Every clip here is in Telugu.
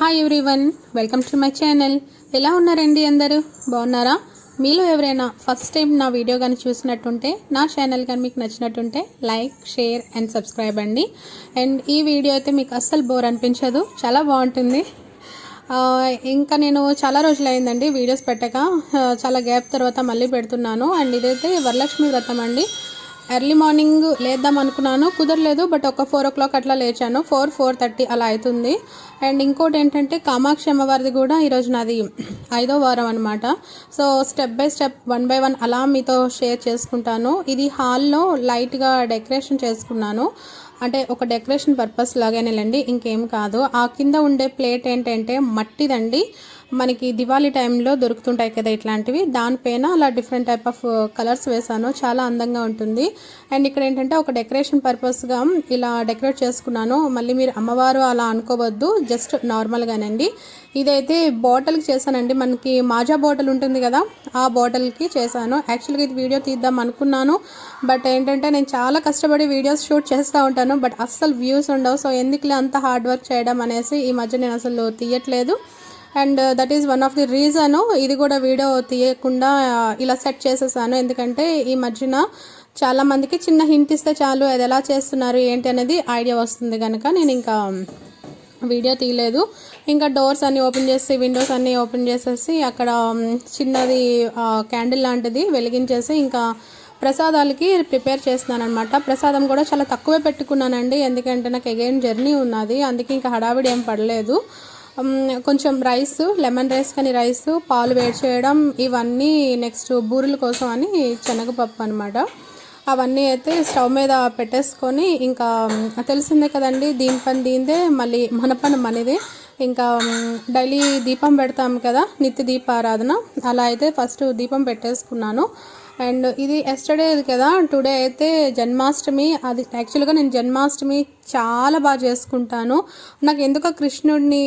Hi everyone welcome to my channel ఎలా ఉన్నారండి అందరూ? బాగున్నారా? మీలో ఎవరైనా ఫస్ట్ టైం నా వీడియో కానీ చూసినట్టుంటే నా ఛానల్ కానీ మీకు నచ్చినట్టుంటే లైక్ షేర్ అండ్ సబ్స్క్రైబ్ అండి. అండ్ ఈ వీడియో అయితే మీకు అస్సలు బోర్ అనిపించదు. చాలా బాగుంటుంది. ఇంకా నేను చాలా రోజులు అయిందండి వీడియోస్ పెట్టక చాలా గ్యాప్ తర్వాత మళ్ళీ పెడుతున్నాను. అండ్ ఇదైతే వరలక్ష్మి వ్రతం అండి. ఎర్లీ మార్నింగ్ లేద్దాం అనుకున్నాను. కుదరలేదు బట్ ఒక ఫోర్ ఓ క్లాక్ అట్లా లేచాను. ఫోర్ ఫోర్ థర్టీ అలా అవుతుంది అండ్ ఇంకోటి ఏంటంటే కామాక్షి అమ్మవారిది కూడా ఈరోజు నాది ఐదో వారం అనమాట so step by step one by one అలా మీతో షేర్ చేసుకుంటాను. ఇది హాల్లో లైట్గా డెకరేషన్ చేసుకున్నాను. అంటే ఒక డెకరేషన్ పర్పస్ లాగానేలండి ఇంకేం కాదు. ఆ కింద ఉండే ప్లేట్ ఏంటంటే మట్టిదండి. మనకి దివాళీ టైంలో దొరుకుతుంటాయి కదా ఇట్లాంటివి. దానిపైన అలా డిఫరెంట్ టైప్ ఆఫ్ కలర్స్ వేసాను చాలా అందంగా ఉంటుంది. అండ్ ఇక్కడ ఏంటంటే ఒక డెకరేషన్ పర్పస్గా ఇలా డెకరేట్ చేసుకున్నాను. మళ్ళీ మీరు అమ్మవారు అలా అనుకోవద్దు. జస్ట్ నార్మల్గానండి ఇదైతే బాటిల్కి చేశానండి. మనకి మాజా బాటిల్ ఉంటుంది కదా ఆ బాటిల్కి చేశాను. యాక్చువల్గా ఇది వీడియో తీద్దాం అనుకున్నాను. బట్ ఏంటంటే నేను చాలా కష్టపడి వీడియోస్ షూట్ చేస్తూ ఉంటాను. బట్ అస్సలు వ్యూస్ ఉండవు. సో ఎందుకులే అంత హార్డ్ వర్క్ చేయడం అనేసి ఈ మధ్య నేను అసలు తీయట్లేదు. And that is one of the reason ఇది కూడా వీడియో తీయకుండా uh, ఇలా సెట్ చేసేసాను. ఎందుకంటే ఈ మధ్యన చాలా మందికి చిన్న హింట్ ఇస్తే చాలు అది ఎలా చేస్తున్నారు ఏంటి అనేది ఐడియా వస్తుంది కనుక నేను ఇంకా um, వీడియో తీయలేదు. ఇంకా డోర్స్ అన్నీ ఓపెన్ చేసి విండోస్ అన్నీ ఓపెన్ చేసేసి అక్కడ um, చిన్నది uh, క్యాండిల్ లాంటిది వెలిగించేసి ఇంకా ప్రసాదాలకి ప్రిపేర్ చేస్తున్నాను అనమాట ప్రసాదం కూడా చాలా తక్కువే పెట్టుకున్నానండి. ఎందుకంటే నాకు అగైన్ జర్నీ ఉన్నది. అందుకే ఇంకా హడావిడి ఏం పడలేదు. కొంచెం రైస్ లెమన్ రైస్ కానీ రైస్ పాలు వేడి చేయడం ఇవన్నీ నెక్స్ట్ బూరెల కోసం అని శనగపప్పు అనమాట అవన్నీ అయితే స్టవ్ మీద పెట్టేసుకొని ఇంకా తెలిసిందే కదండి దీని పని దీందే మళ్ళీ మన పని మనదే. ఇంకా డైలీ దీపం పెడతాం కదా నిత్య దీపారాధన. అలా అయితే ఫస్ట్ దీపం పెట్టేసుకున్నాను. అండ్ ఇది ఎస్టర్డే కదా టుడే అయితే జన్మాష్టమి. అది యాక్చువల్గా నేను జన్మాష్టమి చాలా బాగా చేసుకుంటాను. నాకు ఎందుకో కృష్ణుడిని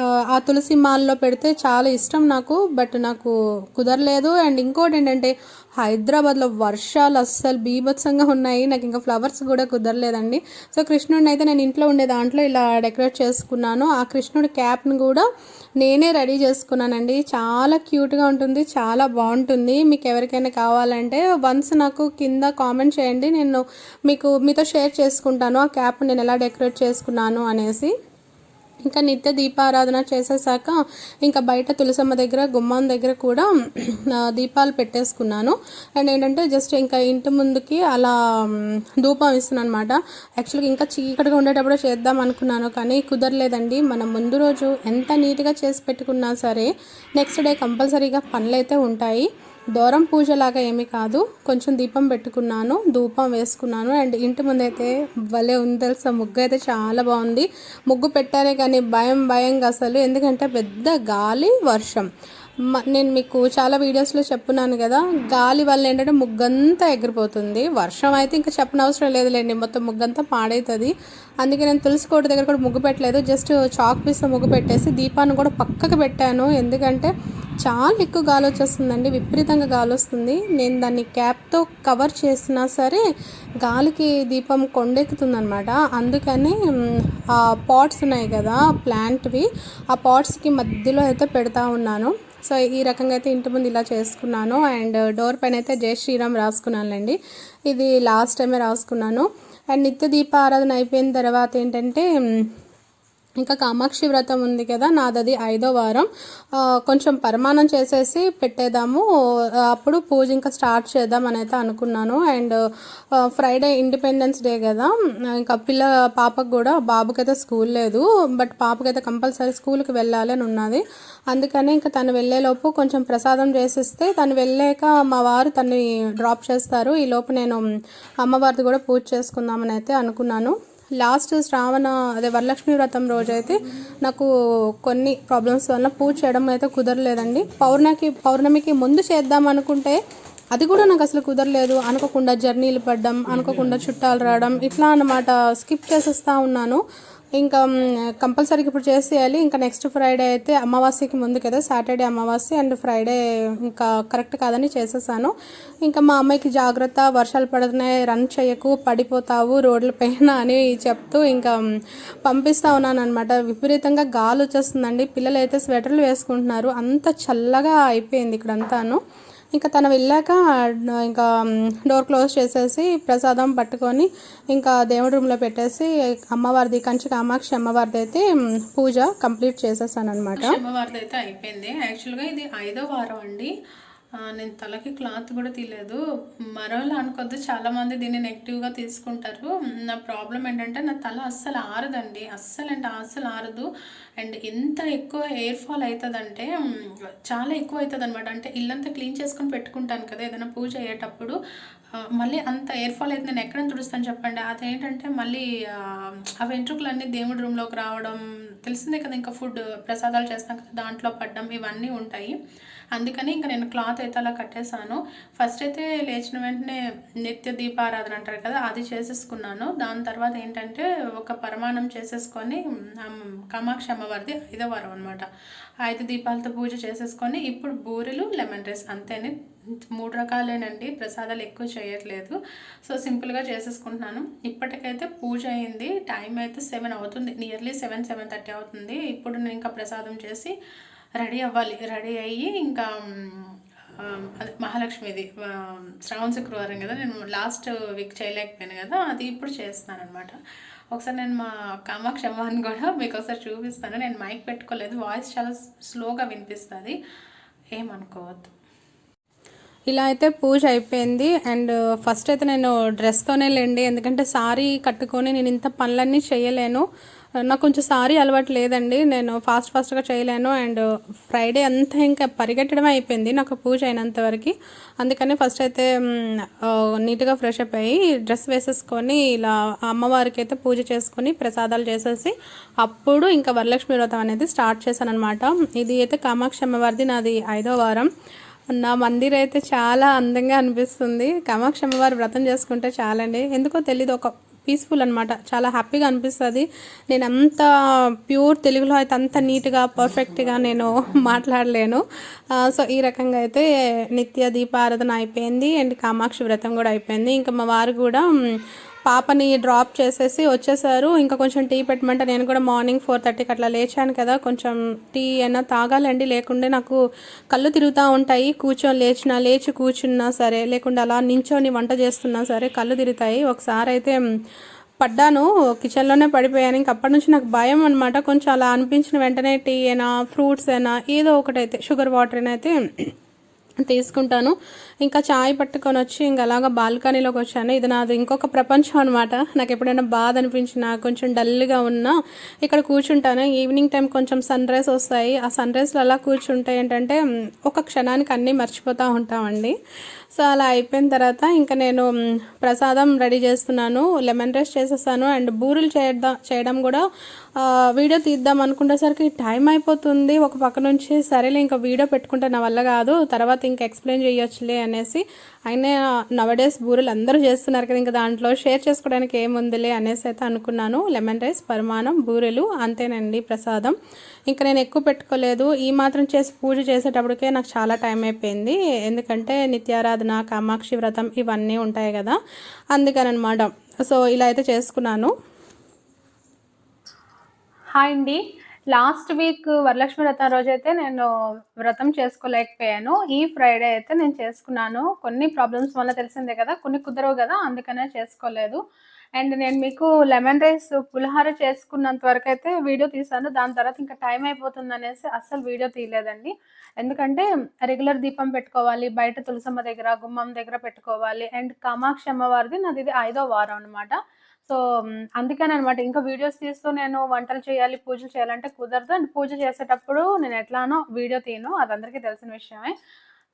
ఆ, తులసి మాల్లో పెడితే చాలా ఇష్టం నాకు బట్ నాకు కుదరలేదు. అండ్ ఇంకోటి ఏంటంటే హైదరాబాద్లో వర్షాలు అస్సలు బీభత్సంగా ఉన్నాయి. నాకు ఇంకా ఫ్లవర్స్ కూడా కుదరలేదండి. సో కృష్ణుడిని అయితే నేను ఇంట్లో ఉండే దాంట్లో ఇలా డెకరేట్ చేసుకున్నాను. ఆ కృష్ణుడి క్యాప్ని కూడా నేనే రెడీ చేసుకున్నానండి. చాలా క్యూట్గా ఉంటుంది చాలా బాగుంటుంది. మీకు ఎవరికైనా కావాలంటే వన్స్ నాకు కింద కామెంట్ చేయండి. నేను మీకు మీతో షేర్ చేసుకుంటాను. ఆ క్యాప్ నేను ఎలా డెకరేట్ చేసుకున్నాను అనేసి. ఇంకా నిత్య దీపారాధన చేసేసాక ఇంకా బయట తులసమ్మ దగ్గర గుమ్మం దగ్గర కూడా దీపాలు పెట్టేసుకున్నాను. అండ్ ఏంటంటే జస్ట్ ఇంకా ఇంటి ముందుకి అలా ధూపం ఇస్తున్నాను అనమాట యాక్చువల్గా ఇంకా చీకటిగా ఉండేటప్పుడు చేద్దాం అనుకున్నాను కానీ కుదరలేదండి. మనం ముందు రోజు ఎంత నీట్గా చేసి పెట్టుకున్నా సరే నెక్స్ట్ డే కంపల్సరీగా పనులు అయితే ఉంటాయి. దూరం పూజలాగా ఏమీ కాదు. కొంచెం దీపం పెట్టుకున్నాను ధూపం వేసుకున్నాను. అండ్ ఇంటి ముందైతే భలే ఉంది తెలుసా ముగ్గు అయితే చాలా బాగుంది. ముగ్గు పెట్టారే కానీ భయం భయంగా అసలు. ఎందుకంటే పెద్ద గాలి వర్షం. నేను మీకు చాలా వీడియోస్లో చెప్పున్నాను కదా గాలి వల్ల ఏంటంటే ముగ్గంతా ఎగిరిపోతుంది. వర్షం అయితే ఇంకా చెప్పనవసరం లేదులేండి మొత్తం ముగ్గంతా పాడవుతుంది అందుకే నేను తులసి కోట దగ్గర కూడా ముగ్గు పెట్టలేదు. జస్ట్ చాక్ పీస్తో ముగ్గు పెట్టేసి దీపాన్ని కూడా పక్కకు పెట్టాను. ఎందుకంటే చాలా ఎక్కువ గాలి వచ్చేస్తుందండి విపరీతంగా గాలి వస్తుంది నేను దాన్ని క్యాప్తో కవర్ చేసినా సరే గాలికి దీపం కొండెక్కుతుంది అనమాట అందుకని ఆ పాట్స్ ఉన్నాయి కదా ప్లాంట్వి ఆ పాట్స్కి మధ్యలో అయితే పెడతా ఉన్నాను. సో ఈ రకంగా అయితే ఇంటి ముందు ఇలా చేసుకున్నాను. అండ్ డోర్ పైన అయితే జై శ్రీరామ్ రాసుకున్నానులేండి. ఇది లాస్ట్ టైమే రాసుకున్నాను. అండ్ నిత్య దీపారాధన అయిపోయిన తర్వాత ఏంటంటే ఇంకా కామాక్షి వ్రతం ఉంది కదా నాదది ఐదో వారం. కొంచెం పరిమాణం చేసేసి పెట్టేదాము అప్పుడు పూజ ఇంకా స్టార్ట్ చేద్దాం అని అయితే అనుకున్నాను. అండ్ ఫ్రైడే ఇండిపెండెన్స్ డే కదా. ఇంకా పిల్ల పాపకు కూడా బాబుకి అయితే స్కూల్ లేదు. బట్ పాపకైతే కంపల్సరీ స్కూల్కి వెళ్ళాలి అని ఉన్నది. అందుకని ఇంకా తను వెళ్ళేలోపు కొంచెం ప్రసాదం చేసిస్తే తను వెళ్ళాక మా వారు తన్ని డ్రాప్ చేస్తారు. ఈలోపు నేను అమ్మవారిది కూడా పూజ చేసుకుందామని అయితే అనుకున్నాను. లాస్ట్ శ్రావణ అదే వరలక్ష్మి వ్రతం రోజు అయితే నాకు కొన్ని ప్రాబ్లమ్స్ వల్ల పూజ చేయడం అయితే కుదరలేదండి. పౌర్ణమికి పౌర్ణమికి ముందు చేద్దాం అనుకుంటే అది కూడా నాకు అసలు కుదరలేదు. అనుకోకుండా జర్నీలు పడ్డం అనుకోకుండా చుట్టాలు రావడం ఇట్లా అన్నమాట స్కిప్ చేసేస్తా ఉన్నాను. ఇంకా కంపల్సరీగా ఇప్పుడు చేసేయాలి. ఇంకా నెక్స్ట్ ఫ్రైడే అయితే అమావాస్యకి ముందు కదా సాటర్డే అమావాస్య అండ్ ఫ్రైడే ఇంకా కరెక్ట్ కాదని చేసేసాను. ఇంకా మా అమ్మాయికి జాగ్రత్త వర్షాలు పడుతున్నాయి రన్ చేయకు పడిపోతావు రోడ్ల పైన అని చెప్తూ ఇంకా పంపిస్తా ఉన్నాను అనమాట విపరీతంగా గాలి వచ్చేస్తుందండి. పిల్లలు అయితే స్వెటర్లు వేసుకుంటున్నారు. అంత చల్లగా అయిపోయింది ఇక్కడ అంతాను ఇంకా తను వెళ్ళాక ఇంకా డోర్ క్లోజ్ చేసేసి ప్రసాదం పట్టుకొని ఇంకా దేవుడి రూమ్లో పెట్టేసి అమ్మవారిది కంచి కామాక్షి అమ్మవారిది అయితే పూజ కంప్లీట్ చేసేసాను అనమాట అమ్మవారిది అయితే అయిపోయింది. యాక్చువల్గా ఇది ఐదో వారం అండి. నేను తలకి క్లాత్ కూడా తీయలేదు. మరోలా అనుకోద్దు చాలామంది దీన్ని నెగిటివ్గా తీసుకుంటారు. నా ప్రాబ్లం ఏంటంటే నా తల అస్సలు ఆరదండి. అస్సలు అంటే అస్సలు ఆరదు. అండ్ ఎంత ఎక్కువ ఎయిర్ ఫాల్ అవుతుందంటే చాలా ఎక్కువ అవుతుంది అనమాట అంటే ఇల్లంతా క్లీన్ చేసుకొని పెట్టుకుంటాను కదా ఏదైనా పూజ అయ్యేటప్పుడు. మళ్ళీ అంత ఎయిర్ ఫాల్ అయితే నేను ఎక్కడ తుడుస్తాను చెప్పండి. అదేంటంటే మళ్ళీ ఆ, ఆ వెంట్రుకలన్నీ దేవుడి రూమ్లోకి రావడం తెలిసిందే కదా ఇంకా ఫుడ్ ప్రసాదాలు చేస్తాం కదా దాంట్లో పడ్డం ఇవన్నీ ఉంటాయి. అందుకని ఇంకా నేను క్లాత్ అయితే అలా కట్టేశాను. ఫస్ట్ అయితే లేచిన వెంటనే నిత్య దీపారాధన అంటారు కదా అది చేసేసుకున్నాను. దాని తర్వాత ఏంటంటే ఒక పరమాణం చేసేసుకొని అమ్, కామాక్షి అమ్మవారిది ఐదో వారం అనమాట ఐదు దీపాలతో పూజ చేసేసుకొని ఇప్పుడు బూరెలు లెమన్ రైస్ అంతేనే. మూడు రకాలేనండి ప్రసాదాలు ఎక్కువ చేయట్లేదు. సో సింపుల్గా చేసేసుకుంటున్నాను. ఇప్పటికైతే పూజ అయింది టైం అయితే సెవెన్ అవుతుంది నియర్లీ సెవెన్ సెవెన్ థర్టీ అవుతుంది. ఇప్పుడు నేను ఇంకా ప్రసాదం చేసి రెడీ అవ్వాలి రెడీ అయ్యి ఇంకా అదే మహాలక్ష్మిది శ్రావణ శుక్రవారం కదా నేను లాస్ట్ వీక్ చేయలేకపోయాను కదా అది ఇప్పుడు చేస్తున్నాను అనమాట ఒకసారి నేను మా కామాక్షి అమ్మని కూడా మీకు ఒకసారి చూపిస్తాను. నేను మైక్ పెట్టుకోలేదు వాయిస్ చాలా స్లోగా వినిపిస్తుంది. ఏమనుకోవద్దు. ఇలా అయితే పూజ అయిపోయింది. అండ్ ఫస్ట్ అయితే నేను డ్రెస్తోనే లేండి ఎందుకంటే సారీ కట్టుకొని నేను ఇంత పనులన్నీ చేయలేను. నాకు కొంచెం సారీ అలవాటు లేదండి. నేను ఫాస్ట్ ఫాస్ట్గా చేయలేను. అండ్ ఫ్రైడే అంతా ఇంకా పరిగెట్టడమే అయిపోయింది. నాకు పూజ అయినంత వరకు. అందుకని ఫస్ట్ అయితే నీట్గా ఫ్రెష్ అప్ అయ్యి డ్రెస్ వేసేసుకొని ఇలా అమ్మవారికి అయితే పూజ చేసుకొని ప్రసాదాలు చేసేసి అప్పుడు ఇంకా వరలక్ష్మి వ్రతం అనేది స్టార్ట్ చేశాను అనమాట ఇది అయితే కామాక్షి అమ్మవారిది. నాది ఐదో వారం. నా మందిర్ అయితే చాలా అందంగా అనిపిస్తుంది. కామాక్షి అమ్మవారి వ్రతం చేసుకుంటే చాలండి. ఎందుకో తెలీదు. ఒక పీస్ఫుల్ అనమాట చాలా హ్యాపీగా అనిపిస్తుంది. నేను అంత ప్యూర్ తెలుగులో అయితే అంత నీట్గా పర్ఫెక్ట్గా నేను మాట్లాడలేను. సో ఈ రకంగా అయితే నిత్య దీపారాధన అయిపోయింది. అండ్ కామాక్షి వ్రతం కూడా అయిపోయింది. ఇంకా మా వారు కూడా పాపని డ్రాప్ చేసేసి వచ్చేసారు. ఇంకా కొంచెం టీ పెట్టమంటే నేను కూడా మార్నింగ్ ఫోర్ థర్టీకి అట్లా లేచాను కదా. కొంచెం టీ అయినా తాగాలండి. లేకుంటే నాకు కళ్ళు తిరుగుతూ ఉంటాయి. కూర్చొని లేచినా లేచి కూర్చున్నా సరే లేకుండా అలా నించొని వంట చేస్తున్నా సరే కళ్ళు తిరుగుతాయి. ఒకసారి అయితే పడ్డాను. కిచెన్లోనే పడిపోయాను. ఇంక అప్పటి నుంచి నాకు భయం అనమాట కొంచెం అలా అనిపించిన వెంటనే టీ అయినా ఫ్రూట్స్ అయినా ఏదో ఒకటైతే షుగర్ వాటర్ అయినా అయితే తీసుకుంటాను. ఇంకా చాయ్ పట్టుకొని వచ్చి ఇంకా అలాగా బాల్కనీలోకి వచ్చాను. ఇది నాది ఇంకొక ప్రపంచం అనమాట నాకు ఎప్పుడైనా బాధ అనిపించినా కొంచెం డల్గా ఉన్నా ఇక్కడ కూర్చుంటాను. ఈవినింగ్ టైం కొంచెం సన్ రైజ్ వస్తాయి. ఆ సన్ రైజ్లో అలా కూర్చుంటే ఏంటంటే ఒక క్షణానికి అన్నీ మర్చిపోతూ ఉంటామండి. సో అలా అయిపోయిన తర్వాత ఇంకా నేను ప్రసాదం రెడీ చేస్తున్నాను లెమన్ రైస్ చేసేసాను అండ్ బూరెలు చేద్దాం చేయడం కూడా వీడియో తీద్దాం అనుకునేసరికి టైం అయిపోతుంది. ఒక పక్క నుంచి సరేలే ఇంకా వీడియో పెట్టుకుంటే నా వల్ల కాదు తర్వాత ఇంకా ఎక్స్ప్లెయిన్ చేయొచ్చులే అనేసి అయినా నవడేస్ బూరెలు అందరూ చేస్తున్నారు కదా ఇంకా దాంట్లో షేర్ చేసుకోవడానికి ఏముందిలే అనేసి అయితే అనుకున్నాను. లెమన్ రైస్ పరిమాణం బూరెలు అంతేనండి ప్రసాదం. ఇంకా నేను ఎక్కువ పెట్టుకోలేదు. ఈ మాత్రం చేసి పూజ చేసేటప్పటికే నాకు చాలా టైం అయిపోయింది. ఎందుకంటే నిత్యారాధన కామాక్షి వ్రతం ఇవన్నీ ఉంటాయి కదా. అందుకని సో ఇలా అయితే చేసుకున్నాను. హాయ్ అండి. లాస్ట్ వీక్ వరలక్ష్మి వ్రతం రోజు అయితే నేను వ్రతం చేసుకోలేకపోయాను. ఈ ఫ్రైడే అయితే నేను చేసుకున్నాను. కొన్ని ప్రాబ్లమ్స్ వల్ల తెలిసిందే కదా. కొన్ని కుదరవు కదా. అందుకనే చేసుకోలేదు. అండ్ నేను మీకు లెమన్ రైస్ పులిహార చేసుకున్నంత వరకు అయితే వీడియో తీసాను. దాని తర్వాత ఇంకా టైం అయిపోతుంది అనేసి అస్సలు వీడియో తీయలేదండి. ఎందుకంటే రెగ్యులర్ దీపం పెట్టుకోవాలి బయట తులసమ్మ దగ్గర గుమ్మం దగ్గర పెట్టుకోవాలి అండ్ కామాక్షి అమ్మవారిది నాది ఇది ఐదో వారం అనమాట సో అందుకని అనమాట ఇంకా వీడియోస్ తీస్తూ నేను వంటలు చేయాలి పూజలు చేయాలంటే కుదరదు. అండ్ పూజ చేసేటప్పుడు నేను ఎట్లానో వీడియో తీయను. అది అందరికీ తెలిసిన విషయమే.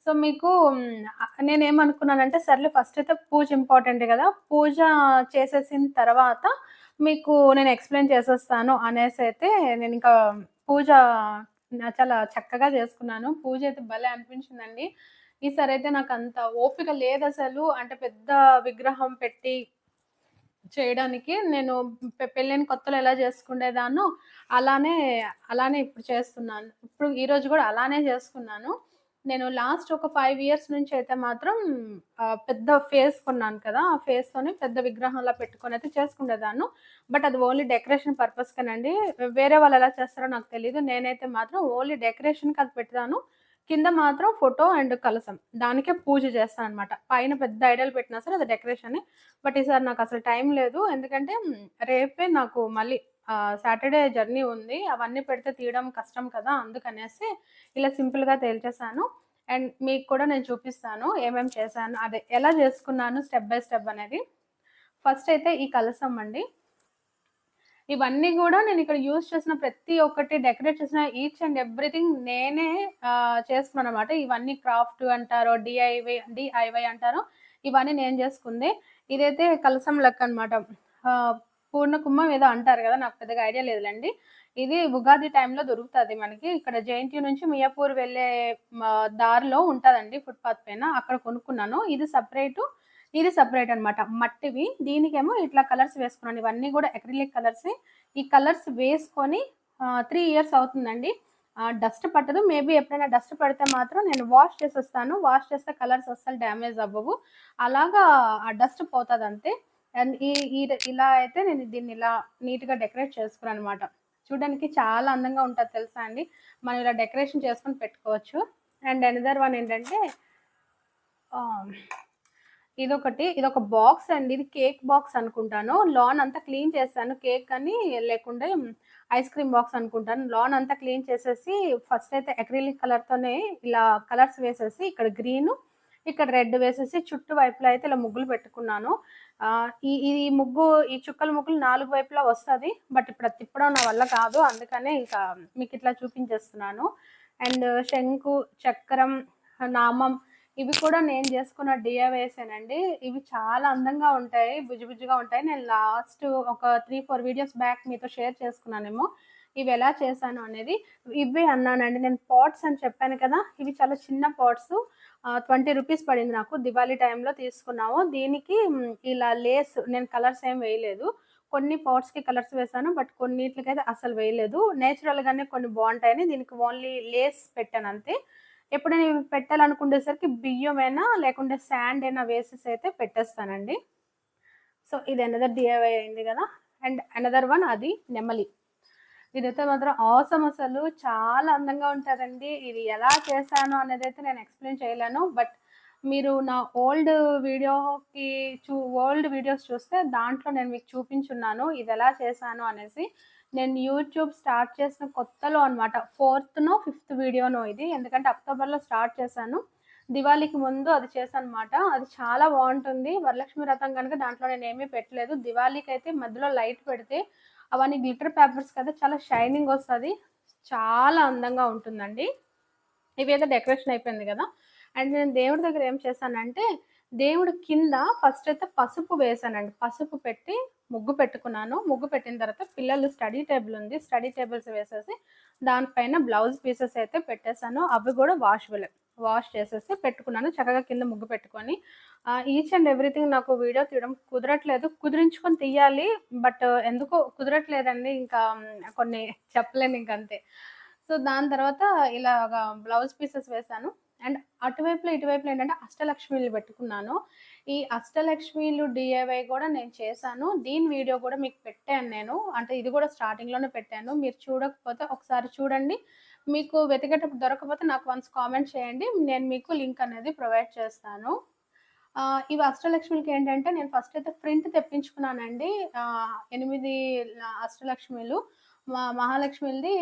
సో మీకు నేనేమనుకున్నానంటే నేను ఏమనుకున్నానంటే సర్లే ఫస్ట్ అయితే పూజ ఇంపార్టెంట్ కదా పూజ చేసేసిన తర్వాత మీకు నేను ఎక్స్ప్లెయిన్ చేసేస్తాను అనేసి అయితే నేను ఇంకా పూజ చాలా చక్కగా చేసుకున్నాను పూజ అయితే భలే అనిపించిందండి ఈసారి అయితే నాకు అంత ఓపిక లేదు అసలు అంటే పెద్ద విగ్రహం పెట్టి చేయడానికి నేను పెళ్ళైన కొత్తలో ఎలా చేసుకునేదానో అలానే అలానే ఇప్పుడు చేస్తున్నాను. ఇప్పుడు ఈరోజు కూడా అలానే చేసుకున్నాను. నేను లాస్ట్ ఒక ఫైవ్ ఇయర్స్ నుంచి అయితే మాత్రం పెద్ద ఫేస్ కొన్నాను కదా! ఆ ఫేస్‌తోని పెద్ద విగ్రహంలా పెట్టుకొని అయితే చేసుకునేదాను బట్ అది ఓన్లీ డెకరేషన్ పర్పస్‌కేనండి. వేరే వాళ్ళు ఎలా చేస్తారో నాకు తెలియదు నేనైతే మాత్రం ఓన్లీ డెకరేషన్‌కి అది పెడతాను. కింద మాత్రం ఫోటో అండ్ కలశం. దానికే పూజ చేస్తాను అనమాట పైన పెద్ద ఐడల్ పెట్టినా సరే అది డెకరేషన్ బట్ ఈసారి నాకు అసలు టైం లేదు. ఎందుకంటే రేపే నాకు మళ్ళీ సాటర్‌డే జర్నీ ఉంది. అవన్నీ పెడితే తీయడం కష్టం కదా! అందుకనేసి ఇలా సింపుల్‌గా తేల్చేసాను. అండ్ మీకు కూడా నేను చూపిస్తాను ఏమేమి చేశాను. అదే ఎలా చేసుకున్నాను స్టెప్ బై స్టెప్ అనేది. ఫస్ట్ అయితే ఈ కలశం అండి. ఇవన్నీ కూడా నేను ఇక్కడ యూజ్ చేసిన ప్రతి ఒక్కటి డెకరేట్ చేసిన ఈచ్ అండ్ ఎవ్రీథింగ్ నేనే చేసుకున్నాను అనమాట ఇవన్నీ క్రాఫ్ట్ అంటారో, డిఐవై డిఐవై అంటారో, ఇవన్నీ నేను చేసుకుంది ఇదైతే కలసం లెక్క అనమాట పూర్ణ కుంభం ఏదో అంటారు కదా నాకు పెద్దగా ఐడియా లేదులెండి. ఇది ఉగాది టైంలో దొరుకుతుంది మనకి. ఇక్కడ జయంతి నుంచి మియాపూర్ వెళ్ళే దారిలో ఉంటుందండి ఫుట్‌పాత్ పైన. అక్కడ కొనుక్కున్నాను. ఇది సపరేటు ఇది సపరేట్ అనమాట. మట్టివి. దీనికేమో ఇట్లా కలర్స్ వేసుకున్నాను. ఇవన్నీ కూడా అక్రిలిక్ కలర్స్ ఈ కలర్స్ వేసుకొని త్రీ ఇయర్స్ అవుతుందండి. డస్ట్ పట్టదు. మేబీ ఎప్పుడైనా డస్ట్ పడితే మాత్రం నేను వాష్ చేసేస్తాను. వాష్ చేస్తే కలర్స్ అస్సలు డ్యామేజ్ అవ్వవు. అలాగా ఆ డస్ట్ పోతుంది అంతే అండ్ ఈ ఇలా అయితే నేను దీన్ని ఇలా నీట్‌గా డెకరేట్ చేసుకున్నాననమాట. చూడడానికి చాలా అందంగా ఉంటుంది తెలుసా అండి. మనం ఇలా డెకరేషన్ చేసుకొని పెట్టుకోవచ్చు. అండ్ అనదర్ వన్ ఏంటంటే ఇదొకటి. ఇదొక బాక్స్ అండి. ఇది కేక్ బాక్స్ అనుకుంటాను. లాన్ అంతా క్లీన్ చేశాను. కేక్ అని లేకుంటే ఐస్ క్రీమ్ బాక్స్ అనుకుంటాను. లాన్ అంతా క్లీన్ చేసేసి ఫస్ట్ అయితే అక్రిలిక్ కలర్‌తోనే ఇలా కలర్స్ వేసేసి ఇక్కడ గ్రీను, ఇక్కడ రెడ్ వేసేసి చుట్టూ వైపులో అయితే ఇలా ముగ్గులు పెట్టుకున్నాను. ఈ ఈ ముగ్గు ఈ చుక్కల ముగ్గులు నాలుగు వైపులా వస్తుంది బట్ ఇప్పుడు తిప్పడం నా వల్ల కాదు. అందుకనే ఇంకా ఇట్లా చూపించేస్తున్నాను. అండ్ శంకు, చక్రం, నామం ఇవి కూడా నేను చేసుకున్న డీఐవైసేనండి. ఇవి చాలా అందంగా ఉంటాయి. బుజ్జిబుజ్జిగా ఉంటాయి. నేను లాస్ట్ ఒక 3, 4 వీడియోస్ బ్యాక్ మీతో షేర్ చేసుకున్నానేమో. ఇవి ఎలా చేశాను అనేది. ఇవే అన్నానండి. నేను పాట్స్ అని చెప్పాను కదా! ఇవి చాలా చిన్న పాట్స్ ట్వంటీ రూపీస్ పడింది నాకు. దివాళీ టైంలో తీసుకున్నాము. దీనికి ఇలా లేస్ నేను కలర్స్ ఏం వేయలేదు. కొన్ని పాట్స్‌కి కలర్స్ వేశాను. బట్ కొన్నిట్లకైతే అసలు వేయలేదు. నేచురల్‌గానే కొన్ని బాగుంటాయని దీనికి ఓన్లీ లేస్ పెట్టాను అంతే ఎప్పుడైనా ఇవి పెట్టాలనుకునేసరికి బియ్యమైనా లేకుంటే శాండ్ అయినా వేసేసి అయితే పెట్టేస్తానండి. సో, ఇది అనదర్ డిఐవై అయింది కదా అండ్ అనదర్ వన్ అది నెమలి. ఇదైతే మాత్రం ఆసమ్ అసలు. చాలా అందంగా ఉంటారండి ఇది ఎలా చేశాను అనేది అయితే నేను ఎక్స్‌ప్లెయిన్ చేయలేను. బట్ మీరు నా ఓల్డ్ వీడియోకి చూ ఓల్డ్ వీడియోస్ చూస్తే దాంట్లో నేను మీకు చూపించున్నాను. ఇది ఎలా చేశాను అనేసి. నేను యూట్యూబ్ స్టార్ట్ చేసిన కొత్తలో అనమాట. ఫోర్త్‌నో, ఫిఫ్త్ వీడియోనో ఇది. ఎందుకంటే అక్టోబర్‌లో స్టార్ట్ చేశాను. దివాళీకి ముందు అది చేశాననమాట. అది చాలా బాగుంటుంది వరలక్ష్మి రథం కనుక దాంట్లో నేను ఏమీ పెట్టలేదు. దివాళీకి అయితే మధ్యలో లైట్ పెడితే అవన్నీ గ్లిటర్ పేపర్స్ కదా! చాలా షైనింగ్ వస్తుంది చాలా అందంగా ఉంటుందండి. ఇవేదో డెకరేషన్ అయిపోయింది కదా అండ్ నేను దేవుడి దగ్గర ఏం చేశానంటే, దేవుడి కింద ఫస్ట్ అయితే పసుపు వేశానండి. పసుపు పెట్టి ముగ్గు పెట్టుకున్నాను. ముగ్గు పెట్టిన తర్వాత పిల్లలు స్టడీ టేబుల్ ఉంది. స్టడీ టేబుల్స్ వేసేసి దానిపైన బ్లౌజ్ పీసెస్ అయితే పెట్టేసాను. అవి గూడా వాషబులే. వాష్ చేసేసి పెట్టుకున్నాను. చక్కగా కింద ముగ్గు పెట్టుకొని ఈచ్ అండ్ ఎవ్రీథింగ్ నాకు వీడియో తీయడం కుదరట్లేదు. కుదిరించుకొని తీయాలి. బట్ ఎందుకో కుదరట్లేదండి. ఇంకా కొన్ని చెప్పలేను ఇంకంతే. సో, దాని తర్వాత ఇలాగా బ్లౌజ్ పీసెస్ వేశాను. అండ్ అటువైపులో, ఇటువైపులో ఏంటంటే అష్టలక్ష్మిలు పెట్టుకున్నాను. ఈ అష్టలక్ష్మిలు డిఏవై కూడా నేను చేశాను. దీని వీడియో కూడా మీకు పెట్టాను నేను. అంటే ఇది కూడా స్టార్టింగ్‌లోనే పెట్టాను. మీరు చూడకపోతే ఒకసారి చూడండి. మీకు వెతికేటప్పుడు దొరకకపోతే నాకు వన్స్ కామెంట్ చేయండి. నేను మీకు లింక్ అనేది ప్రొవైడ్ చేస్తాను. ఈ ఇవి ఏంటంటే నేను ఫస్ట్ అయితే ప్రింట్ తెప్పించుకున్నానండి. ఎనిమిది అష్టలక్ష్మిలు. మా మహాలక్ష్మిలది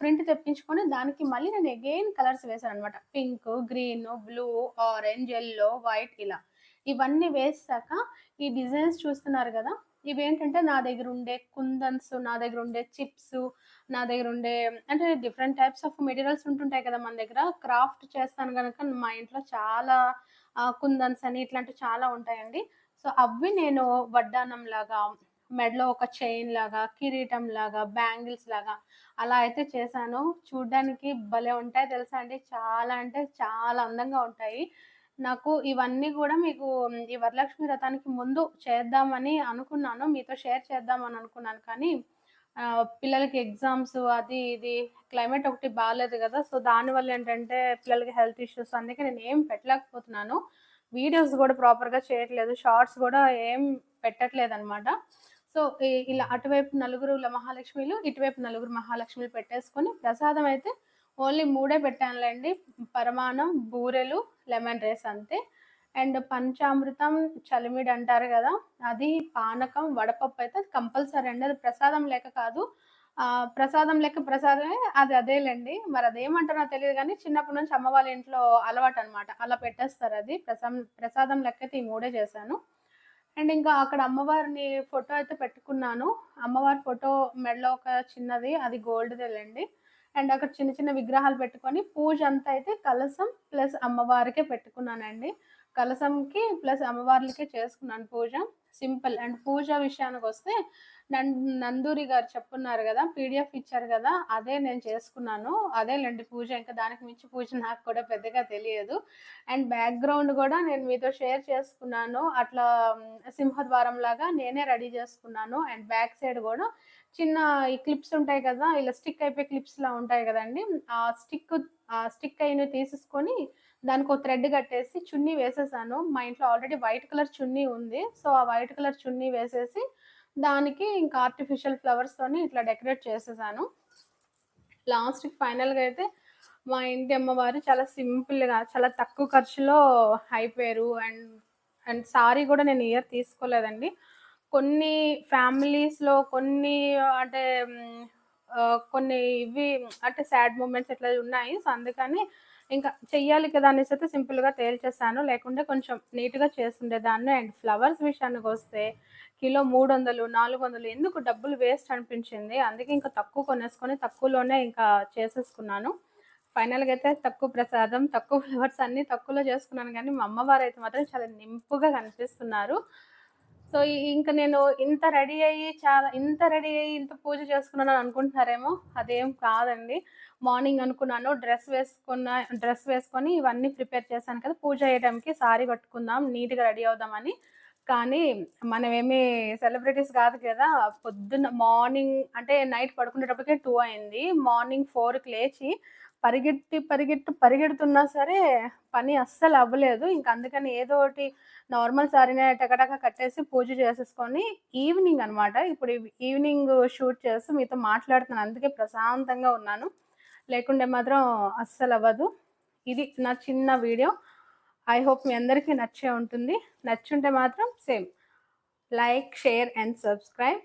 ప్రింట్ తెప్పించుకొని దానికి మళ్ళీ నేను again colours వేశాననమాట. Pink, green, blue, orange, yellow white ఇలా. ఇవన్నీ వేసాక ఈ డిజైన్స్ చూస్తున్నారు కదా ఇవేంటంటే నా దగ్గర ఉండే కుందన్స్, నా దగ్గర ఉండే చిప్స్, నా దగ్గరుండే అంటే డిఫరెంట్ టైప్స్ ఆఫ్ మెటీరియల్స్ ఉంటుంటాయి కదా! మన దగ్గర. క్రాఫ్ట్ చేస్తాను కనుక మా ఇంట్లో చాలా కుందన్స్ అని ఇట్లాంటివి చాలా ఉంటాయండి. సో, అవి నేను వడ్డానంలాగా, మెడలో ఒక చైన్ లాగా, కిరీటం లాగా, బ్యాంగిల్స్ లాగా అలా అయితే చేశాను. చూడ్డానికి భలే ఉంటాయి తెలుసా అండి. చాలా అంటే చాలా అందంగా ఉంటాయి. నాకు ఇవన్నీ కూడా మీకు ఈ వరలక్ష్మి వ్రతానికి ముందు చేద్దామని అనుకున్నాను మీతో షేర్ చేద్దామని అనుకున్నాను కానీ పిల్లలకి ఎగ్జామ్స్ అది ఇది క్లైమేట్ ఒకటి బాగాలేదు కదా. సో దానివల్ల ఏంటంటే పిల్లలకి హెల్త్ ఇష్యూస్. అందుకే నేను ఏం పెట్టలేకపోతున్నాను. వీడియోస్ కూడా ప్రాపర్గా చేయట్లేదు. షార్ట్స్ కూడా ఏం పెట్టట్లేదు అనమాట సో ఇలా అటువైపు నలుగురు మహాలక్ష్మిలు ఇటువైపు నలుగురు మహాలక్ష్మిలు పెట్టేసుకొని ప్రసాదం అయితే ఓన్లీ మూడే పెట్టానులేండి. పరమాన్నం బూరెలు లెమన్ రైస్ అంతే. అండ్ పంచామృతం చలిమిడి అంటారు కదా అది పానకం వడపప్పు అయితే అది కంపల్సరీ అండి. అది ప్రసాదం లెక్క కాదు. ప్రసాదం లెక్క ప్రసాదమే అది అదేలేండి. మరి అదేమంటారో తెలియదు కానీ చిన్నప్పటి నుంచి అమ్మ వాళ్ళ ఇంట్లో అలవాటు అనమాట అలా పెట్టేస్తారు అది. ప్రసాదం ప్రసాదం లెక్క అయితే ఈ మూడే చేశాను. అండ్ ఇంకా అక్కడ అమ్మవారిని ఫోటో అయితే పెట్టుకున్నాను. అమ్మవారి ఫోటో మెడలో ఒక చిన్నది అది గోల్డ్దేలేండి అండ్ అక్కడ చిన్న చిన్న విగ్రహాలు పెట్టుకొని పూజ అంతా అయితే కలసం ప్లస్ అమ్మవారికే పెట్టుకున్నానండి. కలసంకి ప్లస్ అమ్మవార్లకి చేసుకున్నాను పూజ. సింపుల్. అండ్ పూజ విషయానికి వస్తే నందూరి గారు చెప్పున్నారు కదా పీడిఎఫ్ ఇచ్చారు కదా అదే నేను చేసుకున్నాను. అదేలేండి పూజ. ఇంకా దానికి మించి పూజ నాకు కూడా పెద్దగా తెలియదు. అండ్ బ్యాక్గ్రౌండ్ కూడా నేను మీతో షేర్ చేసుకున్నాను. అట్లా సింహద్వారం లాగా నేనే రెడీ చేసుకున్నాను. అండ్ బ్యాక్ సైడ్ కూడా చిన్న ఈ క్లిప్స్ ఉంటాయి కదా ఇలా స్టిక్ అయిపోయి క్లిప్స్ లా ఉంటాయి కదండి. ఆ స్టిక్ ఆ స్టిక్ అయిన తీసేసుకొని దానికి ఒక థ్రెడ్ కట్టేసి చున్నీ వేసేసాను. మా ఇంట్లో ఆల్రెడీ వైట్ కలర్ చున్నీ ఉంది. సో ఆ వైట్ కలర్ చున్నీ వేసేసి దానికి ఇంకా ఆర్టిఫిషియల్ ఫ్లవర్స్ తోని ఇట్లా డెకరేట్ చేసేసాను. లాస్ట్ ఫైనల్గా అయితే మా ఇంటి అమ్మవారు చాలా సింపుల్గా చాలా తక్కువ ఖర్చులో అయిపోయారు. అండ్ అండ్ సారీ కూడా నేను ఇయర్ తీసుకోలేదండి. కొన్ని ఫ్యామిలీస్లో కొన్ని అంటే కొన్ని ఇవి అంటే సాడ్ మూమెంట్స్ ఇట్లా ఉన్నాయి. సో అందుకని ఇంకా చెయ్యాలి కదా అనేసి అయితే సింపుల్గా తేల్చేస్తాను లేకుంటే కొంచెం నీట్గా చేసుండేదాన్ని అండ్ ఫ్లవర్స్ విషయానికి వస్తే కిలో మూడు వందలు నాలుగు వందలు ఎందుకు డబ్బులు వేస్ట్ అనిపించింది. అందుకే ఇంకా తక్కువ కొనేసుకొని తక్కువలోనే ఇంకా చేసేసుకున్నాను. ఫైనల్గా అయితే తక్కువ ప్రసాదం తక్కువ ఫ్లవర్స్ అన్నీ తక్కువలో చేసుకున్నాను. కానీ మా అమ్మవారు అయితే మాత్రం చాలా నింపుగా కనిపిస్తున్నారు. సో ఇంకా నేను ఇంత రెడీ అయ్యి చాలా ఇంత రెడీ అయ్యి ఇంత పూజ చేసుకున్నాను అని అనుకుంటున్నారేమో అదేం కాదండి. మార్నింగ్ అనుకున్నాను డ్రెస్ వేసుకున్న డ్రెస్ వేసుకొని ఇవన్నీ ప్రిపేర్ చేశాను కదా పూజ చేయడానికి సారీ కట్టుకుందాం నీట్గా రెడీ అవుదామని. కానీ మనమేమి సెలబ్రిటీస్ కాదు కదా పొద్దున్న మార్నింగ్ అంటే నైట్ పడుకునేటప్పటికే టూ అయింది. మార్నింగ్ ఫోర్కి లేచి పరిగెట్టి పరిగెట్టి పరిగెడుతున్నా సరే పని అస్సలు అవ్వలేదు. ఇంకా అందుకని ఏదో ఒకటి నార్మల్ సారీనే టకటక కట్టేసి పూజ చేసేసుకొని ఈవినింగ్ అన్నమాట. ఇప్పుడు ఈవినింగ్ షూట్ చేస్తూ మీతో మాట్లాడుతున్నాను. అందుకే ప్రశాంతంగా ఉన్నాను. లేకుంటే మాత్రం అస్సలు అవ్వదు. ఇది నా చిన్న వీడియో. ఐ హోప్ మీ అందరికీ నచ్చే ఉంటుంది. నచ్చుంటే మాత్రం same. Like share and subscribe.